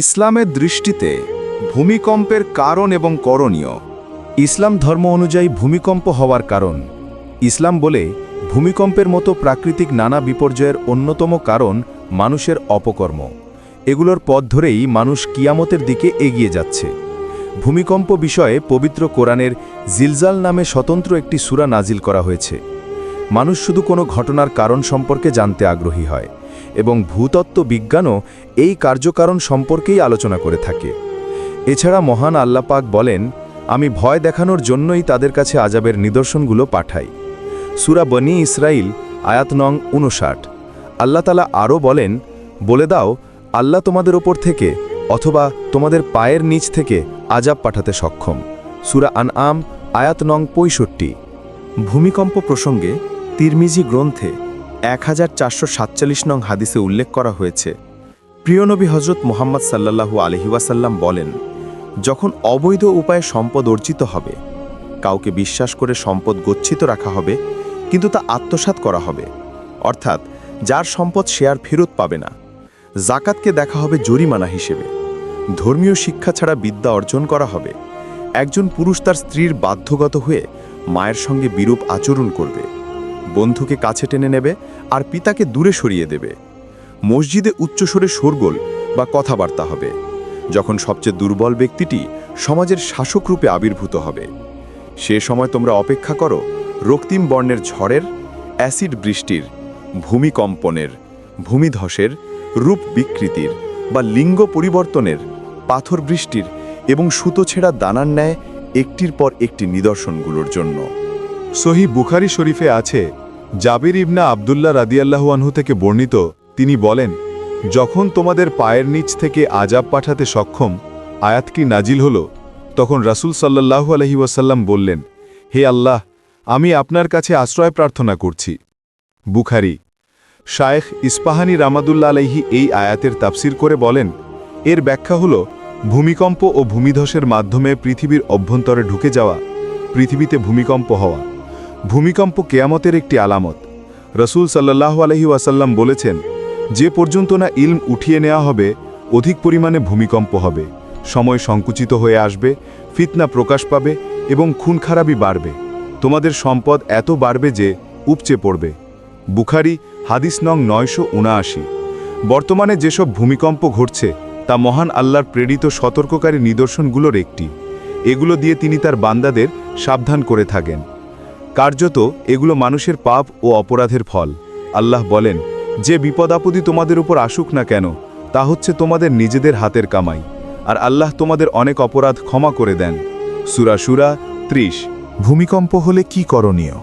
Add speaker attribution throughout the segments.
Speaker 1: ইসলামের দৃষ্টিতে ভূমিকম্পের কারণ এবং করণীয়। ইসলাম ধর্ম অনুযায়ী ভূমিকম্প হওয়ার কারণ। ইসলাম বলে ভূমিকম্পের মতো প্রাকৃতিক নানা বিপর্যয়ের অন্যতম কারণ মানুষের অপকর্ম। এগুলোর পথ ধরেই মানুষ কিয়ামতের দিকে এগিয়ে যাচ্ছে। ভূমিকম্প বিষয়ে পবিত্র কোরআনের জিলজাল নামে স্বতন্ত্র একটি সূরা নাজিল করা হয়েছে। মানুষ শুধু কোনো ঘটনার কারণ সম্পর্কে জানতে আগ্রহী হয়। এবং ভূতত্ত্ব বিজ্ঞানও এই কার্যকারণ সম্পর্কেই আলোচনা করে থাকে। এছাড়া মহান আল্লাপাক বলেন, আমি ভয় দেখানোর জন্যই তাদের কাছে আজাবের নিদর্শনগুলো পাঠাই। সুরা বনি ইসরাইল আয়াত নং উনষাট আল্লাহ তালা আরও বলেন, বলে দাও, আল্লাহ তোমাদের ওপর থেকে অথবা তোমাদের পায়ের নিচ থেকে আজাব পাঠাতে সক্ষম। সুরা আন আম আয়াত নং পঁয়ষট্টি। ভূমিকম্প প্রসঙ্গে তিরমিজি গ্রন্থে এক হাজার চারশো সাতচল্লিশ নং হাদিসে উল্লেখ করা হয়েছে। প্রিয়নবী হজরত মোহাম্মদ সাল্লাল্লাহু আলহিওয়াসাল্লাম বলেন, যখন অবৈধ উপায়ে সম্পদ অর্জিত হবে, কাউকে বিশ্বাস করে সম্পদ গচ্ছিত রাখা হবে, কিন্তু তা আত্মসাৎ করা হবে। অর্থাৎ যার সম্পদ শেয়ার ফেরত পাবে না। জাকাতকে দেখা হবে জরিমানা হিসেবে। ধর্মীয় শিক্ষা ছাড়া বিদ্যা অর্জন করা হবে। একজন পুরুষ তার স্ত্রীর বাধ্যগত হয়ে মায়ের সঙ্গে বিরূপ আচরণ করবে। বন্ধুকে কাছে টেনে নেবে আর পিতাকে দূরে সরিয়ে দেবে। মসজিদে উচ্চস্বরে শোরগোল বা কথাবার্তা হবে। যখন সবচেয়ে দুর্বল ব্যক্তিটি সমাজের শাসক রূপে আবির্ভূত হবে। সে সময় তোমরা অপেক্ষা করো রক্তিম বর্ণের ঝড়ের, অ্যাসিড বৃষ্টির, ভূমিকম্পনের, ভূমিধসের, রূপ বিকৃতির বা লিঙ্গ পরিবর্তনের, পাথর বৃষ্টির এবং সুতো ছেঁড়া দানার ন্যায় একটির পর একটি নিদর্শনগুলোর জন্য।
Speaker 2: সহি বুখারি শরীফে আছে, জাবির ইবনা আবদুল্লাহ রাদিয়াল্লাহু আনহু থেকে বর্ণিত, তিনি বলেন, যখন তোমাদের পায়ের নিচ থেকে আজাব পাঠাতে সক্ষম আয়াতটি নাজিল হল? তখন রাসূল সাল্লাল্লাহু আলহি ওয়াসাল্লাম বললেন, হে আল্লাহ, আমি আপনার কাছে আশ্রয় প্রার্থনা করছি। বুখারি, শায়েখ ইস্পাহানি রামাদুল্লা আলাইহি এই আয়াতের তাফসির করে বলেন, এর ব্যাখ্যা হল, ভূমিকম্প ও ভূমিধসের মাধ্যমে পৃথিবীর অভ্যন্তরে ঢুকে যাওয়া, পৃথিবীতে ভূমিকম্প হওয়া। ভূমিকম্প কেয়ামতের একটি আলামত। রসুল সাল্লাহ আলহি ওয়াসাল্লাম বলেছেন, যে পর্যন্ত না ইলম উঠিয়ে নেওয়া হবে, অধিক পরিমাণে ভূমিকম্প হবে। সময় সংকুচিত হয়ে আসবে, ফিতনা প্রকাশ পাবে এবং খুন খারাপি বাড়বে। তোমাদের সম্পদ এত বাড়বে যে উপচে পড়বে। বুখারি, হাদিস নং নয়শো উনআশি। বর্তমানে যেসব ভূমিকম্প ঘটছে, তা মহান আল্লাহর প্রেরিত সতর্ককারী নিদর্শনগুলোর একটি। এগুলো দিয়ে তিনি তার বান্দাদের সাবধান করে থাকেন। কার্যত এগুলো মানুষের পাপ ও অপরাধের ফল। আল্লাহ বলেন, যে বিপদ আপদি তোমাদের উপর আসুক না কেন, তা হচ্ছে তোমাদের নিজেদের হাতের কামাই। আর আল্লাহ তোমাদের অনেক অপরাধ ক্ষমা করে দেন। সুরা সুরা ত্রিশ,
Speaker 1: ভূমিকম্প হলে কি করণীয়?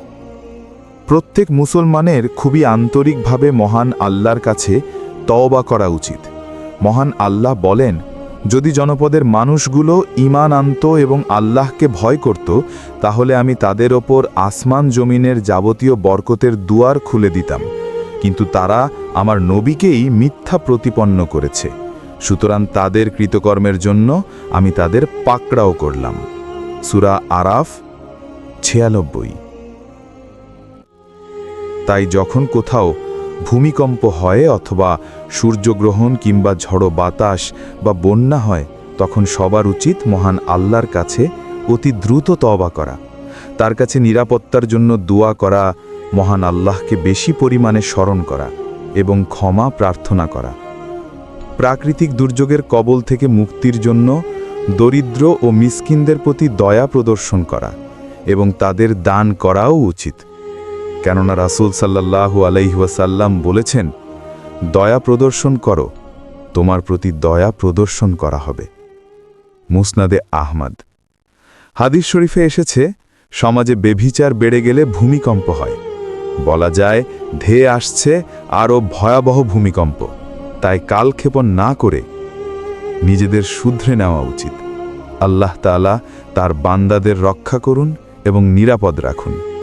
Speaker 1: প্রত্যেক মুসলমানের খুবই আন্তরিকভাবে মহান আল্লাহর কাছে তওবা করা উচিত। মহান আল্লাহ বলেন যদি জনপদের মানুষগুলো ঈমান আনত এবং আল্লাহকে ভয় করত, তাহলে আমি তাদের ওপর আসমান জমিনের যাবতীয় বরকতের দুয়ার খুলে দিতাম। কিন্তু তারা আমার নবীকেই মিথ্যা প্রতিপন্ন করেছে। সুতরাং তাদের কৃতকর্মের জন্য আমি তাদের পাকড়াও করলাম। সুরা আরাফ ছিয়ানব্বই। তাই যখন কোথাও ভূমিকম্প হয় অথবা সূর্যগ্রহণ কিংবা ঝড়ো বাতাস বা বন্যা হয়, তখন সবার উচিত মহান আল্লাহর কাছে অতি দ্রুত তওবা করা। তার কাছে নিরাপত্তার জন্য দোয়া করা, মহান আল্লাহকে বেশি পরিমাণে স্মরণ করা এবং ক্ষমা প্রার্থনা করা। প্রাকৃতিক দুর্যোগের কবল থেকে মুক্তির জন্য দরিদ্র ও মিসকিনদের প্রতি দয়া প্রদর্শন করা এবং তাদের দান করাও উচিত। কেননা রাসূল সাল্লাল্লাহু আলাইহাসাল্লাম বলেছেন, দয়া প্রদর্শন করো, তোমার প্রতি দয়া প্রদর্শন করা হবে। মুসনাদে আহমদ। হাদিস শরীফে এসেছে, সমাজে বেভিচার বেড়ে গেলে ভূমিকম্প হয়। বলা যায়, ধেয়ে আসছে আরও ভয়াবহ ভূমিকম্প। তাই কালক্ষেপণ না করে নিজেদের শুধরে নেওয়া উচিত। আল্লাহ তাআলা তার বান্দাদের রক্ষা করুন এবং নিরাপদ রাখুন।